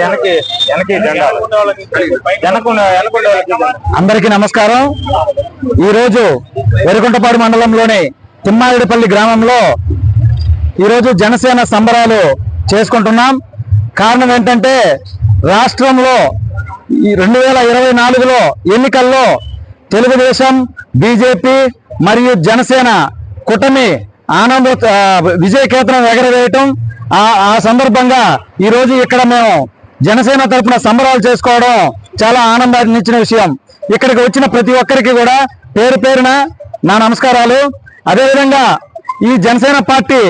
వెనక్కి వెనక్కి అందరికీ నమస్కారం. ఈరోజు రోజు మండలంలోని తిమ్మారెడ్డిపల్లి గ్రామంలో ఈరోజు జనసేన సంబరాలు చేసుకుంటున్నాం. కారణం ఏంటంటే రాష్ట్రంలో ఈ రెండు వేల ఇరవై నాలుగులో ఎన్నికల్లో తెలుగుదేశం బీజేపీ మరియు జనసేన కూటమి ఆనంద విజయ విజయకేతనం ఎగరవేయటం. ఆ ఆ సందర్భంగా ఈరోజు ఇక్కడ మేము జనసేన తరపున సంబరాలు చేసుకోవడం చాలా ఆనందాన్ని ఇచ్చిన విషయం. ఇక్కడికి వచ్చిన ప్రతి ఒక్కరికి కూడా పేరు పేరున నా నమస్కారాలు. అదేవిధంగా ఈ జనసేన పార్టీ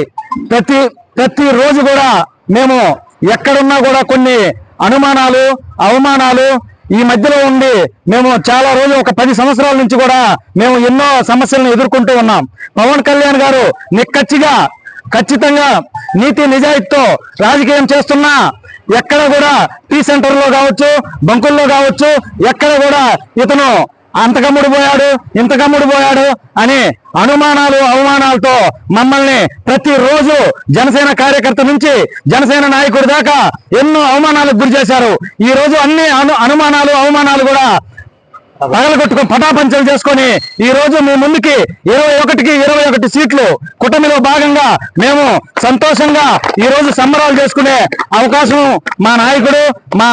ప్రతి ప్రతి రోజు కూడా మేము ఎక్కడున్నా కూడా కొన్ని అనుమానాలు అవమానాలు ఈ మధ్యలో ఉండి మేము చాలా రోజులు ఒక పది సంవత్సరాల నుంచి కూడా మేము ఎన్నో సమస్యలను ఎదుర్కొంటూ ఉన్నాం. పవన్ కళ్యాణ్ గారు నిక్కచ్చిగా ఖచ్చితంగా నీతి నిజాయితీతో రాజకీయం చేస్తున్నా ఎక్కడ కూడా టీ సెంటర్లో కావచ్చు బంకుల్లో కావచ్చు ఎక్కడ కూడా ఇతను అంతకమ్ముడు పోయాడు ఇంతకమ్ముడు పోయాడు అని అనుమానాలు అవమానాలతో మమ్మల్ని ప్రతిరోజు జనసేన కార్యకర్త నుంచి జనసేన నాయకుడి దాకా ఎన్నో అవమానాలకు గురి చేశారు. ఈ రోజు అన్ని అను అనుమానాలు అవమానాలు కూడా పగలగొట్టుకొని పటాపంచలు చేసుకొని ఈ రోజు మీ ముందుకి ఇరవై ఒకటికి ఇరవై ఒకటి సీట్లు కుటుంబంలో భాగంగా మేము సంతోషంగా ఈ రోజు సంబరాలు చేసుకునే అవకాశం మా నాయకుడు మా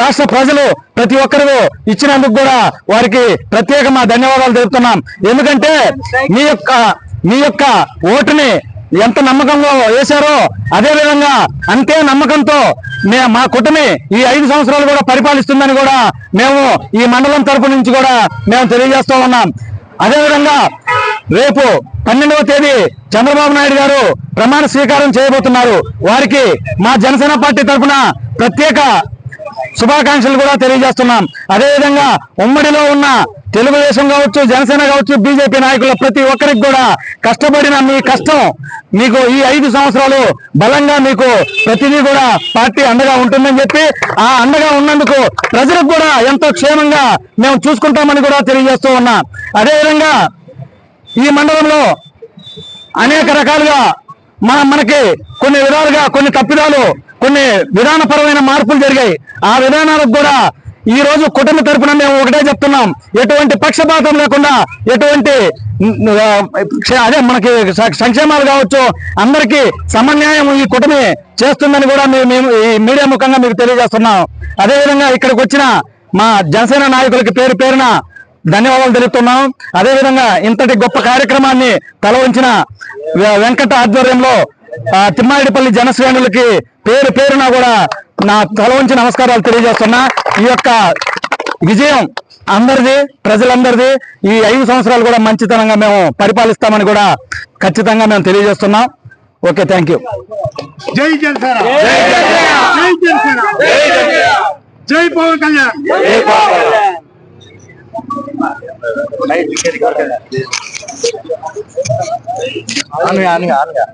రాష్ట్ర ప్రజలు ప్రతి ఒక్కరు ఇచ్చినందుకు కూడా వారికి ప్రత్యేక మా ధన్యవాదాలు తెలుపుతున్నాం. ఎందుకంటే మీ యొక్క మీ యొక్క ఓటుని ఎంత నమ్మకంగా వేశారో అదే విధంగా అంతే నమ్మకంతో మే మా కుటమి ఈ ఐదు సంవత్సరాలు కూడా పరిపాలిస్తుందని కూడా మేము ఈ మండలం తరపు నుంచి కూడా మేము తెలియజేస్తూ ఉన్నాం. అదేవిధంగా రేపు పన్నెండవ తేదీ చంద్రబాబు నాయుడు గారు ప్రమాణ స్వీకారం చేయబోతున్నారు. వారికి మా జనసేన పార్టీ తరఫున ప్రత్యేక శుభాకాంక్షలు కూడా తెలియజేస్తున్నాం. అదేవిధంగా ఉమ్మడిలో ఉన్న తెలుగుదేశం కావచ్చు జనసేన కావచ్చు బీజేపీ నాయకుల ప్రతి ఒక్కరికి కూడా కష్టపడిన మీ కష్టం మీకు ఈ ఐదు సంవత్సరాలు బలంగా మీకు ప్రతిదీ కూడా పార్టీ అండగా ఉంటుందని చెప్పి ఆ అండగా ఉన్నందుకు ప్రజలకు కూడా ఎంతో క్షేమంగా మేము చూసుకుంటామని కూడా తెలియజేస్తూ ఉన్నా. అదేవిధంగా ఈ మండలంలో అనేక రకాలుగా మన మనకి కొన్ని విధాలుగా కొన్ని తప్పిదాలు కొన్ని విధానపరమైన మార్పులు జరిగాయి. ఆ విధానాలకు కూడా ఈ రోజు కుటుంబ తరపున మేము ఒకటే చెప్తున్నాం. ఎటువంటి పక్షపాతం లేకుండా ఎటువంటి అదే మనకి సంక్షేమాలు కావచ్చు అందరికీ సమన్యాయం ఈ కుటుంబే చేస్తుందని కూడా మేము మేము ఈ మీడియా ముఖంగా మీకు తెలియజేస్తున్నాం. అదేవిధంగా ఇక్కడికి వచ్చిన మా జనసేన నాయకులకి పేరు పేరున ధన్యవాదాలు తెలుపుతున్నాం. అదేవిధంగా ఇంతటి గొప్ప కార్యక్రమాన్ని తలవంచిన వె- వెంకట ఆధ్వర్యంలో తిమ్మాయిడిపల్లి జనశ్రేణులకి పేరు పేరున కూడా నా తల వంచి నమస్కారాలు తెలియజేస్తున్నా. ఈ యొక్క విజయం అందరిది ప్రజలందరిది. ఈ ఐదు సంవత్సరాలు కూడా మంచితనంగా మేము పరిపాలిస్తామని కూడా ఖచ్చితంగా మేము తెలియజేస్తున్నాం. Okay thank you. జై జనసేన. జై జనసేన. జై పవన్ కళ్యాణ్. ఆనుగా ఆనుగా ఆనుగా